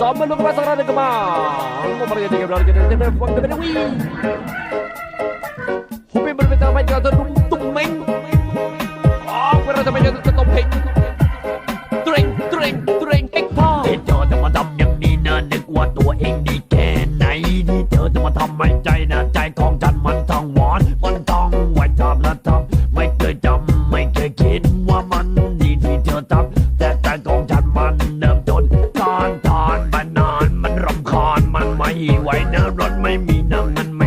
สมลุกมาสระดกมามมรยาดีกับเราจเดินเต็มต็มฟังเตมเต็มวิ่งฮุบเป็นเป็นตไม่กระตุ้นตุ้มเม้งออกไปาจะไมตจะต้มเพิงตตริงอจะมาทำย่งนี้นะนึกว่าตัวเองดีแค่ไหนที่เธอจะมาทำไม่ใจนะใจไหน้ำรถไม่มีน้ำมัน